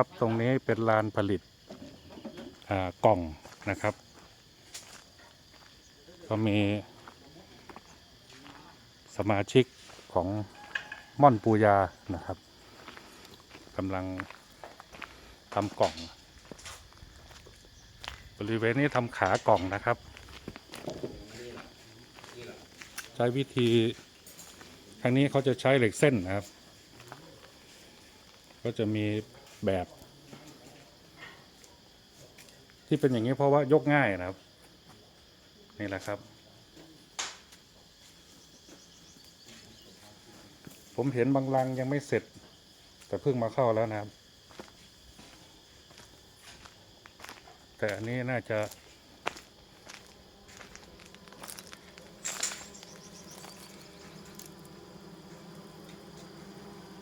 ครับ ตรงนี้เป็นลานผลิตกล่องนะครับ ก็มี สมาชิกของม่อนปูยานะครับกำลังทำกล่อง บริเวณนี้ทำขากล่องนะครับ ใช้วิธีทางนี้เขาจะใช้เหล็กเส้นนะครับ ก็จะมี แบบ ที่เป็นอย่างนี้เพราะว่ายกง่ายนะครับ นี่แหละครับ ผมเห็นบางรังยังไม่เสร็จ แต่เพิ่งมาเข้าแล้วนะครับ แต่อันนี้น่าจะ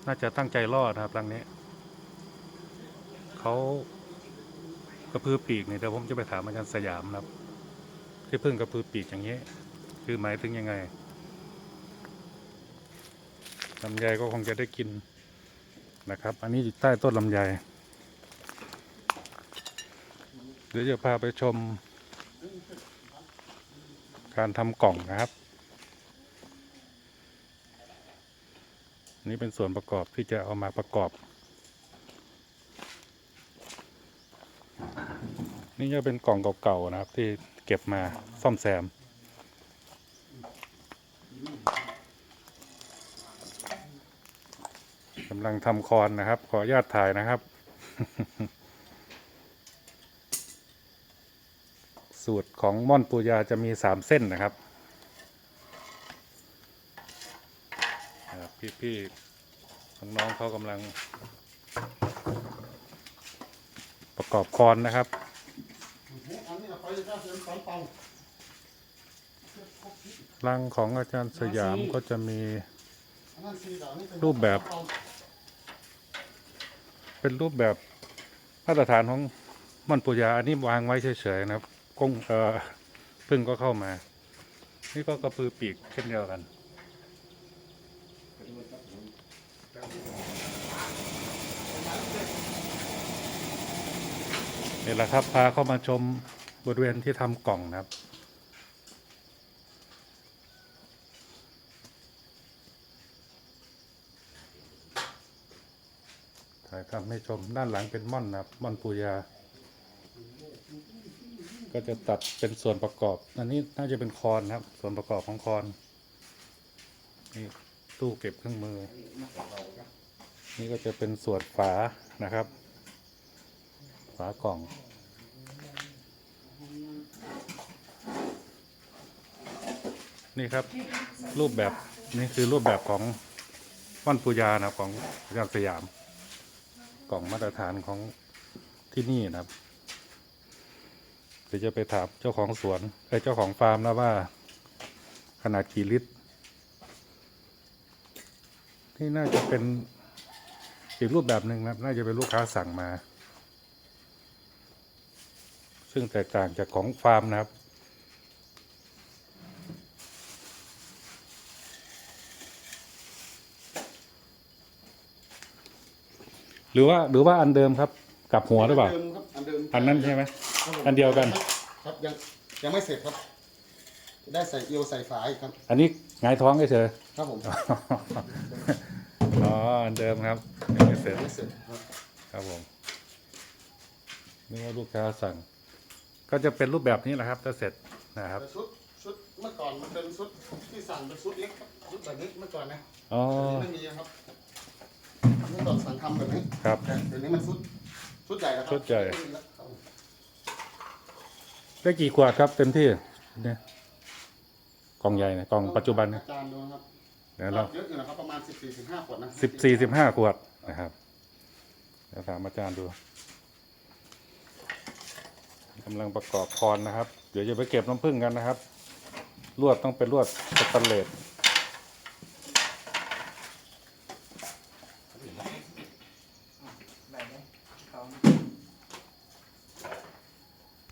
น่าจะตั้งใจรอดนะครับรังนี้ เขากระพือปีกเนี่ยเดี๋ยวผมจะไปถามอาจารย์สยามครับ ที่เพิ่งกระพือปีกอย่างนี้ คือหมายถึงยังไงลำไยก็คงจะได้กินนะครับ อันนี้อยู่ใต้ต้นลำไยเดี๋ยวจะพาไปชม การทำกล่องนะครับ นี่เป็นส่วนประกอบที่จะเอามาประกอบ นี่จะเป็นกล่องเก่าๆนะครับ ที่เก็บมาซ่อมแซม กำลังทำคอนนะครับ ขออนุญาตถ่ายนะครับ สูตรของม่อนปูยาจะมีสามเส้นนะครับนะครับพี่ๆน้องๆเขากำลังประกอบคอนนะครับ อันนี้ไปจะเสียงสอนเป่ารังของอาจารย์สยามก็จะมีอันนั้นสีดอกนี่เป็นรูปแบบ เป็นรูปแบบมาตรฐานของม่อนปูยาอันนี้วางไว้เฉยๆนะครับกงเอ่อพึ่งก็เข้ามา นี่ก็กระพือปีกเช่นเดียวกันนี่แหละครับพาเข้ามาชม บริเวณที่ทำกล่องนะครับ ถ่ายทำให้ชมด้านหลังเป็นม่อนนะครับ ม่อนปูยา ก็จะตัดเป็นส่วนประกอบ อันนี้น่าจะเป็นคอนนะครับ ส่วนประกอบของคอน นี่ตู้เก็บเครื่องมือ นี่ก็จะเป็นส่วนฝานะครับ ฝากล่อง นี่ครับรูปแบบนี่คือรูปแบบของม่อนปูยานะครับของอาจารย์สยามกล่องมาตรฐานของที่นี่นะครับเดี๋ยวจะไปถามเจ้าของสวนเอ้เจ้าของฟาร์มแล้วว่า ขนาดกี่ลิตรที่น่าจะเป็นอีกรูปแบบหนึ่งนะครับ น่าจะเป็นลูกค้าสั่งมา ซึ่งแตกต่างจากของฟาร์มนะครับ หรือว่าหรือว่าอันเดิมครับกลับหัวหรือเปล่านดิมครับอันเดิมอันนั้นใช่ไหม ครับผมอันเดียวกัน ครับยังยังไม่เสร็จครับ จะได้ใส่เอียวใส่ฝาอีกครับ อันนี้หงายท้องเฉยครับผมๆอ๋ออันเดิมครับยังไม่เสร็จยังไม่เสร็จครับครับผมนี่ว่าลูกค้าสั่ง ก็จะเป็นรูปแบบนี้แหละครับถ้าเสร็จนะครับแต่ชุดชุดเมื่อก่อนมันเป็นชุดที่สั่งเป็นชุดเล็กครับชุดแบบนี้เมื่อก่อนนะอ๋อเดี๋ยวนี้ไม่มีครับเมื่ อก่อนสั่งทำแบบนี้ครับแต่เดี๋ยวนี้มันชุดชุดใหญ่แล้วครับชุดใหญ่ไม่มีแล้วครับผมได้กี่ขวดครับเต็มที่เนี่ยกล่องใหญ่เนี่ยกล่องปัจจุบันเนี่ยอาจารย์ดูนะครับเดี๋ยวเราเยอะอยู่นะครับประมาณสิบสี่สิบห้าขวดนะสิบสี่สิบห้าขวดนะครับเดี๋ยวถามอาจารย์ดูกำลังประกอบคอนนะครับ เดี๋ยวจะไปเก็บน้ำผึ้งกันนะครับลวดต้องเป็นลวดสแตนเลส